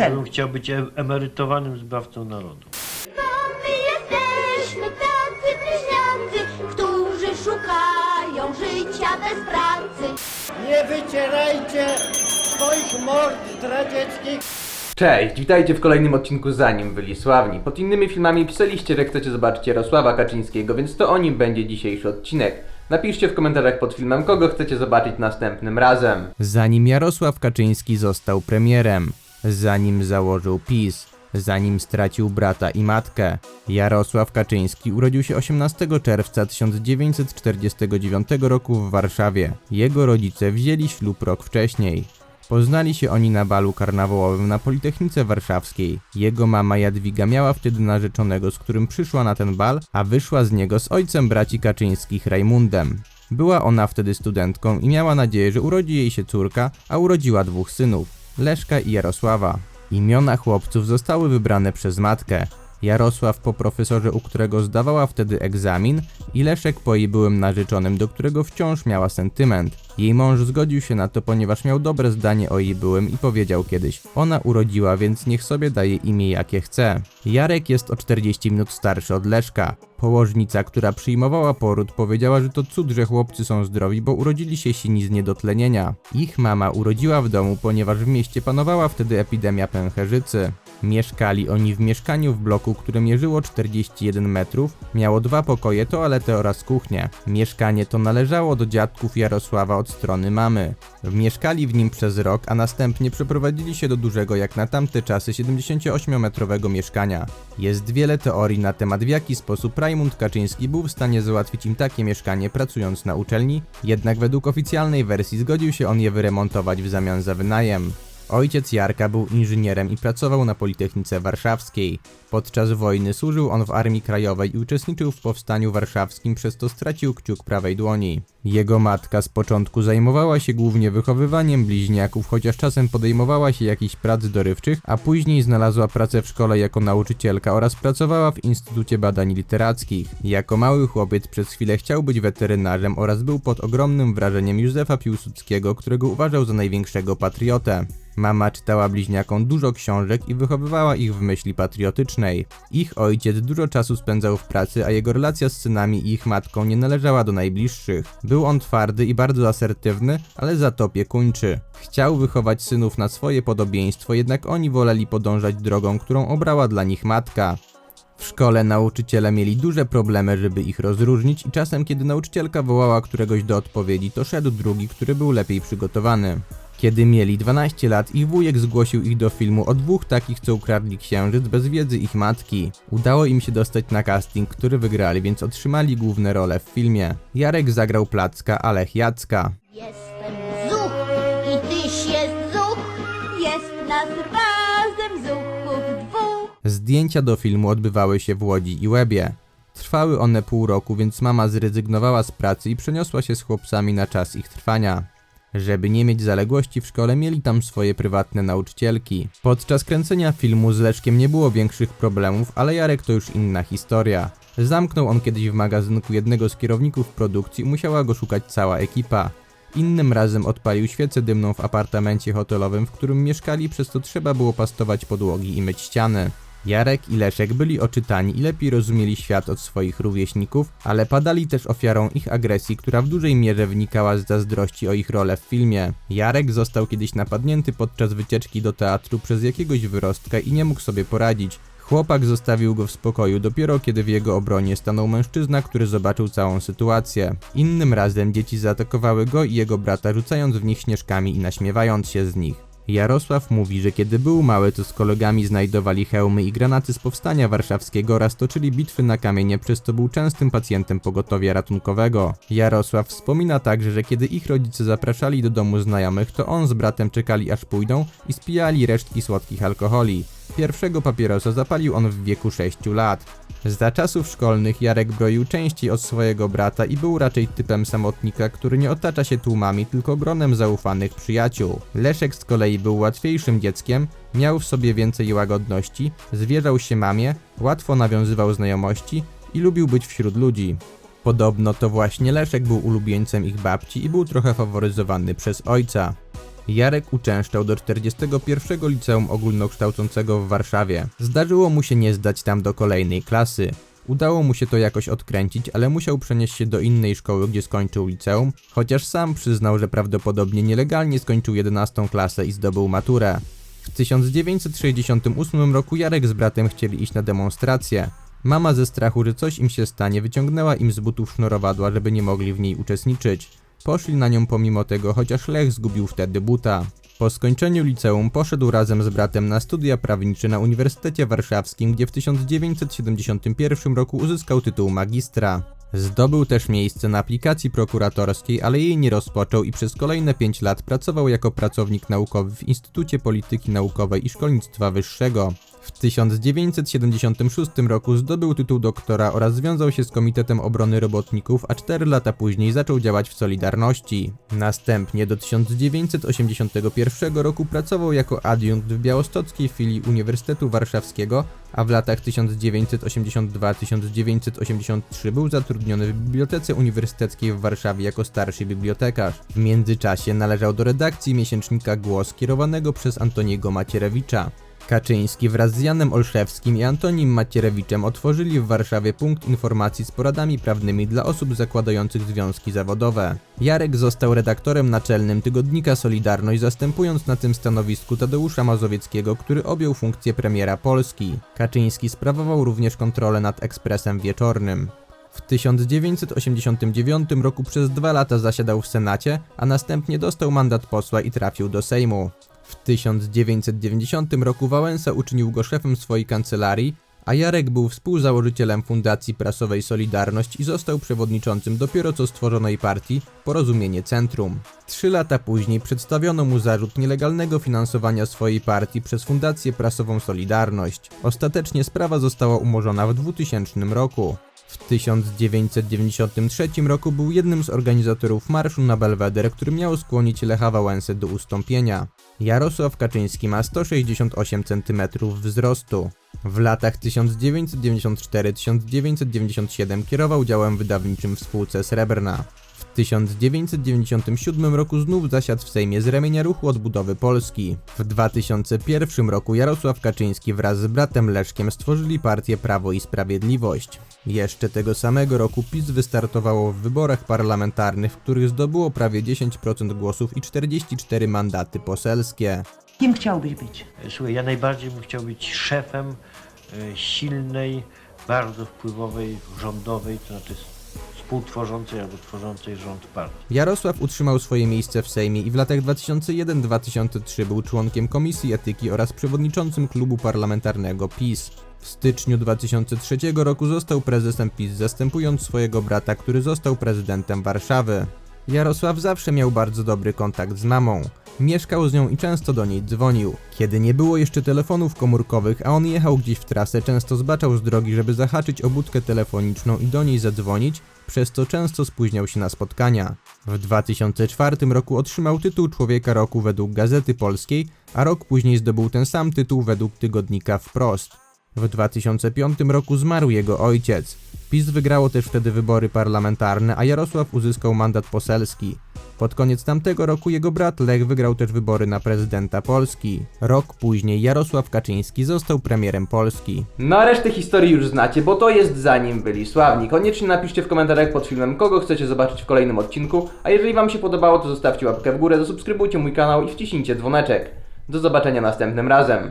Ja bym chciał być e- emerytowanym zbawcą narodu. Bo my jesteśmy tacy bliźniacy, którzy szukają życia bez pracy. Nie wycierajcie swoich mord zdradzieckich. Cześć, witajcie w kolejnym odcinku Zanim byli sławni. Pod innymi filmami pisaliście, że chcecie zobaczyć Jarosława Kaczyńskiego, więc to o nim będzie dzisiejszy odcinek. Napiszcie w komentarzach pod filmem, kogo chcecie zobaczyć następnym razem. Zanim Jarosław Kaczyński został premierem, zanim założył PiS, zanim stracił brata i matkę. Jarosław Kaczyński urodził się 18 czerwca 1949 roku w Warszawie. Jego rodzice wzięli ślub rok wcześniej. Poznali się oni na balu karnawołowym na Politechnice Warszawskiej. Jego mama Jadwiga miała wtedy narzeczonego, z którym przyszła na ten bal, a wyszła z niego z ojcem braci Kaczyńskich Rajmundem. Była ona wtedy studentką i miała nadzieję, że urodzi jej się córka, a urodziła dwóch synów, Leszka i Jarosława. Imiona chłopców zostały wybrane przez matkę. Jarosław po profesorze, u którego zdawała wtedy egzamin, i Leszek po jej byłym narzeczonym, do którego wciąż miała sentyment. Jej mąż zgodził się na to, ponieważ miał dobre zdanie o jej byłym i powiedział kiedyś: Ona urodziła, więc niech sobie daje imię jakie chce. Jarek jest o 40 minut starszy od Leszka. Położnica, która przyjmowała poród, powiedziała, że to cud, że chłopcy są zdrowi, bo urodzili się sini z niedotlenienia. Ich mama urodziła w domu, ponieważ w mieście panowała wtedy epidemia pęcherzycy. Mieszkali oni w mieszkaniu w bloku, które mierzyło 41 metrów, miało dwa pokoje, toaletę oraz kuchnię. Mieszkanie to należało do dziadków Jarosława od strony mamy. Mieszkali w nim przez rok, a następnie przeprowadzili się do dużego jak na tamte czasy 78-metrowego mieszkania. Jest wiele teorii na temat w jaki sposób Rajmund Kaczyński był w stanie załatwić im takie mieszkanie pracując na uczelni, jednak według oficjalnej wersji zgodził się on je wyremontować w zamian za wynajem. Ojciec Jarka był inżynierem i pracował na Politechnice Warszawskiej. Podczas wojny służył on w Armii Krajowej i uczestniczył w powstaniu warszawskim, przez to stracił kciuk prawej dłoni. Jego matka z początku zajmowała się głównie wychowywaniem bliźniaków, chociaż czasem podejmowała się jakichś prac dorywczych, a później znalazła pracę w szkole jako nauczycielka oraz pracowała w Instytucie Badań Literackich. Jako mały chłopiec przez chwilę chciał być weterynarzem oraz był pod ogromnym wrażeniem Józefa Piłsudskiego, którego uważał za największego patriotę. Mama czytała bliźniakom dużo książek i wychowywała ich w myśli patriotycznej. Ich ojciec dużo czasu spędzał w pracy, a jego relacja z synami i ich matką nie należała do najbliższych. Był on twardy i bardzo asertywny, ale za to opiekuńczy. Chciał wychować synów na swoje podobieństwo, jednak oni woleli podążać drogą, którą obrała dla nich matka. W szkole nauczyciele mieli duże problemy, żeby ich rozróżnić i czasem kiedy nauczycielka wołała któregoś do odpowiedzi, to szedł drugi, który był lepiej przygotowany. Kiedy mieli 12 lat, ich wujek zgłosił ich do filmu o dwóch takich, co ukradli księżyc bez wiedzy ich matki. Udało im się dostać na casting, który wygrali, więc otrzymali główne role w filmie. Jarek zagrał Placka, a Lech Jacka. Jestem Zuch i tyś jest Zuch. Jest nas razem Zuchów dwóch. Zdjęcia do filmu odbywały się w Łodzi i Łebie. Trwały one pół roku, więc mama zrezygnowała z pracy i przeniosła się z chłopcami na czas ich trwania. Żeby nie mieć zaległości w szkole, mieli tam swoje prywatne nauczycielki. Podczas kręcenia filmu z Leszkiem nie było większych problemów, ale Jarek to już inna historia. Zamknął on kiedyś w magazynku jednego z kierowników produkcji musiała go szukać cała ekipa. Innym razem odpalił świecę dymną w apartamencie hotelowym, w którym mieszkali, przez co trzeba było pastować podłogi i myć ściany. Jarek i Leszek byli oczytani i lepiej rozumieli świat od swoich rówieśników, ale padali też ofiarą ich agresji, która w dużej mierze wynikała z zazdrości o ich rolę w filmie. Jarek został kiedyś napadnięty podczas wycieczki do teatru przez jakiegoś wyrostka i nie mógł sobie poradzić. Chłopak zostawił go w spokoju dopiero kiedy w jego obronie stanął mężczyzna, który zobaczył całą sytuację. Innym razem dzieci zaatakowały go i jego brata rzucając w nich śnieżkami i naśmiewając się z nich. Jarosław mówi, że kiedy był mały, to z kolegami znajdowali hełmy i granaty z powstania warszawskiego oraz toczyli bitwy na kamienie, przez co był częstym pacjentem pogotowia ratunkowego. Jarosław wspomina także, że kiedy ich rodzice zapraszali do domu znajomych, to on z bratem czekali aż pójdą i spijali resztki słodkich alkoholi. Pierwszego papierosa zapalił on w wieku 6 lat. Za czasów szkolnych Jarek broił częściej od swojego brata i był raczej typem samotnika, który nie otacza się tłumami, tylko gronem zaufanych przyjaciół. Leszek z kolei był łatwiejszym dzieckiem, miał w sobie więcej łagodności, zwierzał się mamie, łatwo nawiązywał znajomości i lubił być wśród ludzi. Podobno to właśnie Leszek był ulubieńcem ich babci i był trochę faworyzowany przez ojca. Jarek uczęszczał do 41 Liceum Ogólnokształcącego w Warszawie. Zdarzyło mu się nie zdać tam do kolejnej klasy. Udało mu się to jakoś odkręcić, ale musiał przenieść się do innej szkoły, gdzie skończył liceum, chociaż sam przyznał, że prawdopodobnie nielegalnie skończył 11 klasę i zdobył maturę. W 1968 roku Jarek z bratem chcieli iść na demonstrację. Mama ze strachu, że coś im się stanie, wyciągnęła im z butów sznurowadła, żeby nie mogli w niej uczestniczyć. Poszli na nią pomimo tego, chociaż Lech zgubił wtedy buta. Po skończeniu liceum poszedł razem z bratem na studia prawnicze na Uniwersytecie Warszawskim, gdzie w 1971 roku uzyskał tytuł magistra. Zdobył też miejsce na aplikacji prokuratorskiej, ale jej nie rozpoczął i przez kolejne 5 lat pracował jako pracownik naukowy w Instytucie Polityki Naukowej i Szkolnictwa Wyższego. W 1976 roku zdobył tytuł doktora oraz związał się z Komitetem Obrony Robotników, a 4 lata później zaczął działać w Solidarności. Następnie do 1981 roku pracował jako adiunkt w białostockiej filii Uniwersytetu Warszawskiego, a w latach 1982-1983 był zatrudniony w Bibliotece Uniwersyteckiej w Warszawie jako starszy bibliotekarz. W międzyczasie należał do redakcji miesięcznika Głos kierowanego przez Antoniego Macierewicza. Kaczyński wraz z Janem Olszewskim i Antonim Macierewiczem otworzyli w Warszawie punkt informacji z poradami prawnymi dla osób zakładających związki zawodowe. Jarek został redaktorem naczelnym tygodnika Solidarność, zastępując na tym stanowisku Tadeusza Mazowieckiego, który objął funkcję premiera Polski. Kaczyński sprawował również kontrolę nad Ekspresem Wieczornym. W 1989 roku przez dwa lata zasiadał w Senacie, a następnie dostał mandat posła i trafił do Sejmu. W 1990 roku Wałęsa uczynił go szefem swojej kancelarii, a Jarek był współzałożycielem Fundacji Prasowej Solidarność i został przewodniczącym dopiero co stworzonej partii Porozumienie Centrum. Trzy lata później przedstawiono mu zarzut nielegalnego finansowania swojej partii przez Fundację Prasową Solidarność. Ostatecznie sprawa została umorzona w 2000 roku. W 1993 roku był jednym z organizatorów marszu na Belweder, który miał skłonić Lecha Wałęsę do ustąpienia. Jarosław Kaczyński ma 168 cm wzrostu. W latach 1994-1997 kierował działem wydawniczym w spółce Srebrna. W 1997 roku znów zasiadł w Sejmie z ramienia Ruchu Odbudowy Polski. W 2001 roku Jarosław Kaczyński wraz z bratem Leszkiem stworzyli partię Prawo i Sprawiedliwość. Jeszcze tego samego roku PiS wystartowało w wyborach parlamentarnych, w których zdobyło prawie 10% głosów i 44 mandaty poselskie. Kim chciałbyś być? Słuchaj, ja najbardziej bym chciał być szefem e, silnej, bardzo wpływowej, rządowej, to znaczy współtworzącej albo tworzącej rząd partii. Jarosław utrzymał swoje miejsce w Sejmie i w latach 2001-2003 był członkiem Komisji Etyki oraz przewodniczącym klubu parlamentarnego PiS. W styczniu 2003 roku został prezesem PiS, zastępując swojego brata, który został prezydentem Warszawy. Jarosław zawsze miał bardzo dobry kontakt z mamą. Mieszkał z nią i często do niej dzwonił. Kiedy nie było jeszcze telefonów komórkowych, a on jechał gdzieś w trasę, często zbaczał z drogi, żeby zahaczyć o budkę telefoniczną i do niej zadzwonić, przez co często spóźniał się na spotkania. W 2004 roku otrzymał tytuł Człowieka Roku według Gazety Polskiej, a rok później zdobył ten sam tytuł według tygodnika Wprost. W 2005 roku zmarł jego ojciec. PiS wygrało też wtedy wybory parlamentarne, a Jarosław uzyskał mandat poselski. Pod koniec tamtego roku jego brat Lech wygrał też wybory na prezydenta Polski. Rok później Jarosław Kaczyński został premierem Polski. No a resztę historii już znacie, bo to jest zanim byli sławni. Koniecznie napiszcie w komentarzach pod filmem, kogo chcecie zobaczyć w kolejnym odcinku, a jeżeli wam się podobało, to zostawcie łapkę w górę, zasubskrybujcie mój kanał i wciśnijcie dzwoneczek. Do zobaczenia następnym razem.